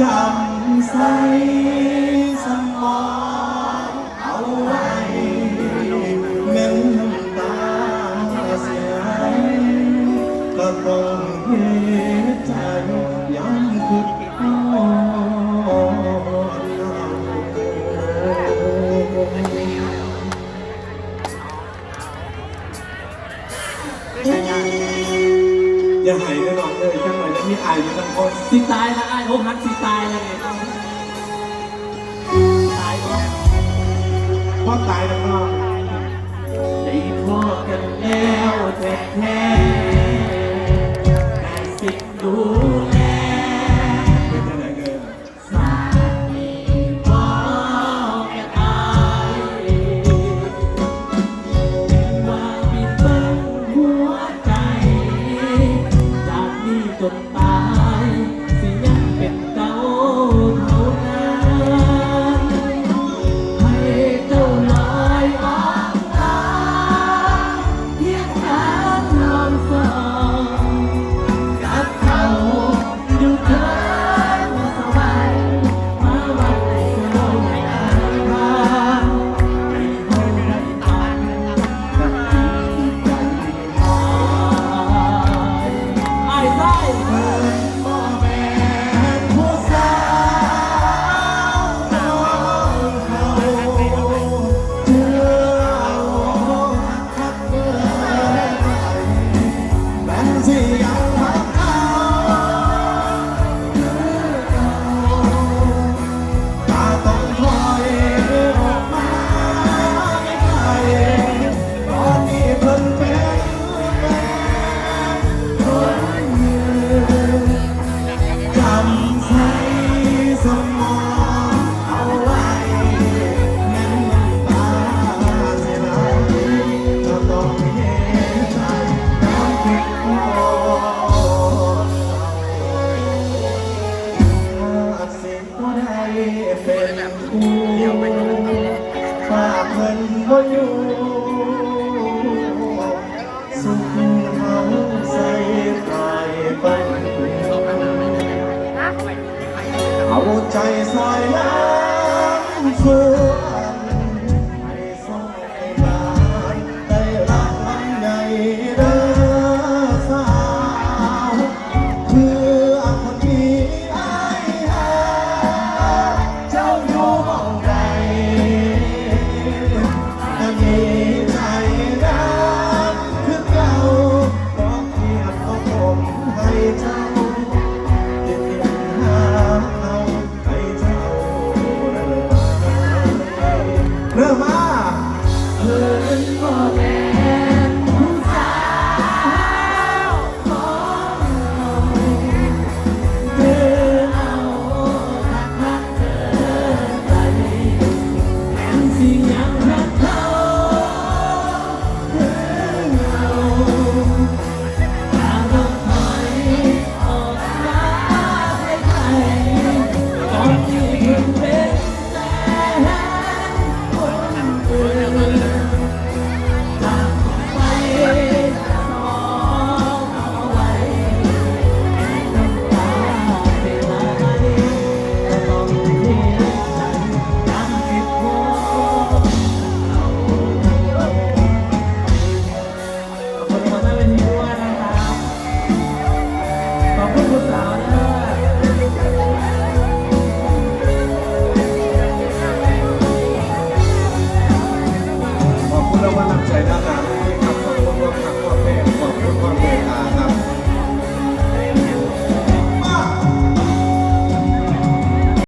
จำใส อย่าหายไปหน่อยเลยจังหวะนั้มีอายอยู่ทั้งคนสิตายนะไอ้โอ้ฮักสิตายเลยเนี่ยต้งายพ่อตายแล้วก็ได้พ่อกันแล้วแท้ๆ เพิ่นบ่อยู่สุขเขาใส่ตายไปเอาใจใส่ล้ำเพื่